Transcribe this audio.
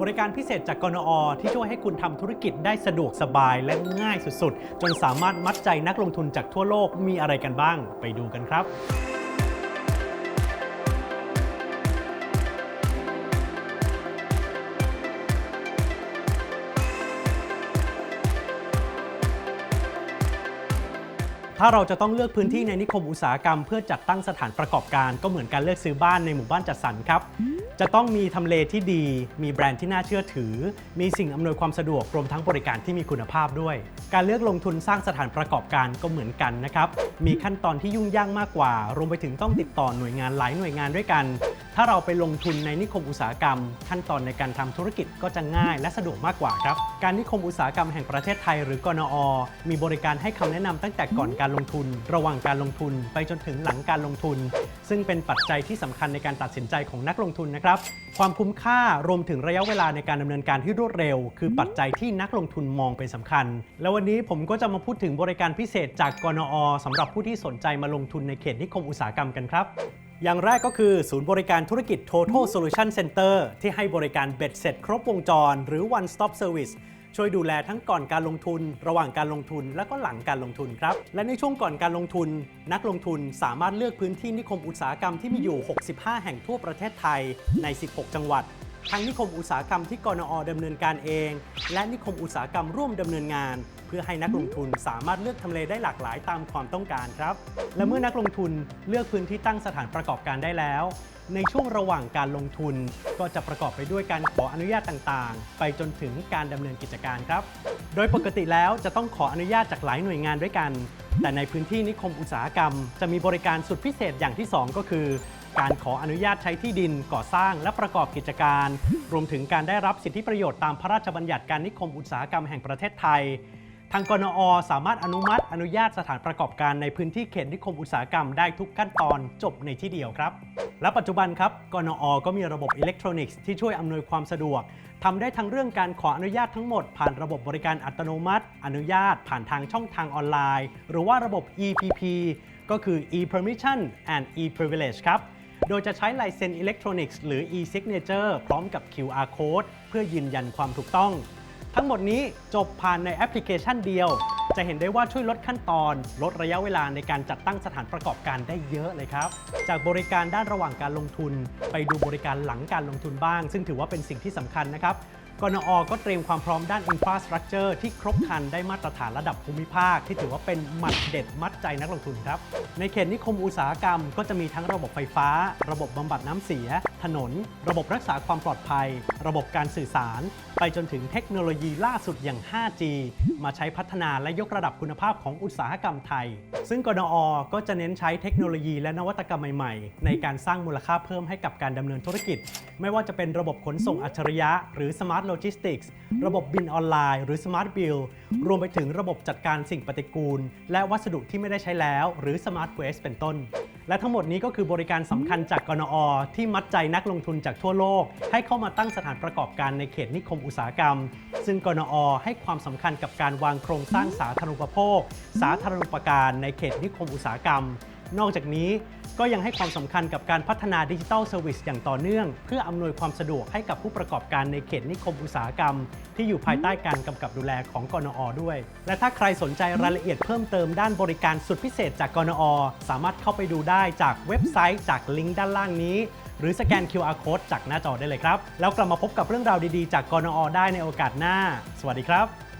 บริการพิเศษจากกนอที่ช่วยให้คุณทำธุรกิจได้สะดวกสบายและง่ายสุดๆ จนสามารถมัดใจนักลงทุนจากทั่วโลกมีอะไรกันบ้าง ไปดูกันครับ ถ้าเราจะต้องเลือกพื้นที่ในนิคมอุตสาหกรรม เพื่อจัดตั้งสถานประกอบการ ก็เหมือนการเลือกซื้อบ้านในหมู่บ้านจัดสรรครับ จะต้องมีทำเลที่ดี มีแบรนด์ที่น่าเชื่อถือ มีสิ่งอำนวยความสะดวกรวมทั้งบริการที่มีคุณภาพด้วย การเลือกลงทุนสร้างสถานประกอบการก็เหมือนกันนะครับมีขั้นตอนที่ยุ่งยากมากกว่า รวมไปถึงต้องติดต่อหน่วยงานหลายหน่วยงานด้วยกัน ถ้าเราไปลงทุนในนิคมอุตสาหกรรม ขั้นตอนในการทำธุรกิจก็จะง่ายและสะดวกมากกว่าครับ การนิคมอุตสาหกรรมแห่งประเทศไทยหรือกนอ มีบริการให้คำแนะนำตั้งแต่ก่อนการลงทุน ระหว่างการลงทุน ไปจนถึงหลังการลงทุน ซึ่งเป็นปัจจัยที่สำคัญในการตัดสินใจของนักลงทุนนะครับ ความคุ้มค่ารวมถึงระยะเวลาในการดำเนินการที่รวดเร็ว คือปัจจัยที่นักลงทุนมองเป็นสำคัญ แล้ววันนี้ผมก็จะมาพูดถึงบริการพิเศษจากกนอสำหรับผู้ที่สนใจมาลงทุนในเขตนิคมอุตสาหกรรมกันครับ อย่างแรกก็คือศูนย์บริการธุรกิจ Total Solution Center ที่ให้บริการเบ็ดเสร็จครบวงจร หรือ One Stop Service ช่วยดูแลทั้งก่อนการลงทุน ระหว่างการลงทุน และก็หลังการลงทุนครับ และในช่วงก่อนการลงทุน นักลงทุนสามารถเลือกพื้นที่นิคมอุตสาหกรรมที่มีอยู่ 65 แห่งทั่วประเทศไทยใน 16 จังหวัด ทั้งนิคมอุตสาหกรรมที่กนอดำเนินการเอง และนิคมอุตสาหกรรมร่วมดำเนินงาน เพื่อให้นักลงทุนสามารถเลือกทำเลได้หลากหลายตามความต้องการครับ และเมื่อนักลงทุนเลือกพื้นที่ตั้งสถานประกอบการได้แล้ว ในช่วงระหว่างการลงทุน ก็จะประกอบไปด้วยการขออนุญาตต่างๆ ไปจนถึงการดำเนินกิจการครับ โดยปกติแล้วจะต้องขออนุญาตจากหลายหน่วยงานด้วยกัน แต่ในพื้นที่นิคมอุตสาหกรรม จะมีบริการสุดพิเศษอย่างที่ 2 ก็คือ การขออนุญาตใช้ที่ดินก่อสร้างและประกอบกิจการ รวมถึงการได้รับสิทธิประโยชน์ตามพระราชบัญญัติการนิคมอุตสาหกรรมแห่งประเทศไทย ทางกนอสามารถอนุมัติอนุญาตสถานประกอบการในพื้นที่เขตนิคมอุตสาหกรรมได้ทุกขั้นตอนจบในที่เดียวครับ และปัจจุบันครับกนอก็มีระบบอิเล็กทรอนิกส์ที่ช่วยอำนวยความสะดวกทำได้ทั้งเรื่องการขออนุญาตทั้งหมด ผ่านระบบบริการอัตโนมัติ อนุญาตผ่านทางช่องทางออนไลน์ หรือว่าระบบ EPP ก็คือ e-permission and e-privilege ครับ โดยจะใช้ลายเซ็นอิเล็กทรอนิกส์หรือ e-signature พร้อมกับ QR code เพื่อยืนยันความถูกต้อง ทั้งหมดนี้จบผ่านในแอปพลิเคชันเดียว จะเห็นได้ว่าช่วยลดขั้นตอน ลดระยะเวลาในการจัดตั้งสถานประกอบการได้เยอะเลยครับ จากบริการด้านระหว่างการลงทุน ไปดูบริการหลังการลงทุนบ้าง ซึ่งถือว่าเป็นสิ่งที่สำคัญนะครับ กนอก็เตรียมความพร้อมด้าน Infrastructure ที่ครบครันได้มาตรฐานระดับภูมิภาค ที่ถือว่าเป็นหมัดเด็ดมัดใจนักลงทุนครับ ในเขตนิคมอุตสาหกรรมก็จะมีทั้งระบบไฟฟ้า ระบบบำบัดน้ำเสีย ถนน ระบบรักษาความปลอดภัย ระบบการสื่อสาร ไปจนถึงเทคโนโลยีล่าสุดอย่าง 5G มาใช้พัฒนาและยกระดับคุณภาพของอุตสาหกรรมไทย ซึ่งกนอก็จะเน้นใช้เทคโนโลยีและนวัตกรรมใหม่ๆ ในการสร้างมูลค่าเพิ่มให้กับการดำเนินธุรกิจ ไม่ว่าจะเป็นระบบขนส่งอัจฉริยะ หรือ Smart Logistics ระบบบินออนไลน์ หรือ Smart Bill รวมไปถึงระบบจัดการสิ่งปฏิกูล และวัสดุที่ไม่ได้ใช้แล้ว หรือ Smart Waste เป็นต้นและทั้งหมดนี้ก็คือบริการสำคัญจากกนอ ที่มัดใจนักลงทุนจากทั่วโลก ให้เข้ามาตั้งสถานประกอบการในเขตนิคมอุตสาหกรรม ซึ่งกนอ ให้ความสำคัญกับการวางโครงสร้างสาธารณูปโภค สาธารณูปการในเขตนิคมอุตสาหกรรม นอกจากนี้ก็ยังให้ความสำคัญกับการพัฒนาดิจิทัลเซอร์วิสอย่างต่อเนื่อง เพื่ออำนวยความสะดวกให้กับผู้ประกอบการในเขตนิคมอุตสาหกรรม ที่อยู่ภายใต้การกำกับดูแลของกนอด้วย และถ้าใครสนใจรายละเอียดเพิ่มเติมด้านบริการสุดพิเศษจากกนอสามารถเข้าไปดูได้จากเว็บไซต์จากลิงก์ด้านล่างนี้ หรือสแกน QR code จากหน้าจอได้เลยครับ แล้วกลับมาพบกับเรื่องราวดีๆ จากกนอได้ในโอกาสหน้า สวัสดีครับ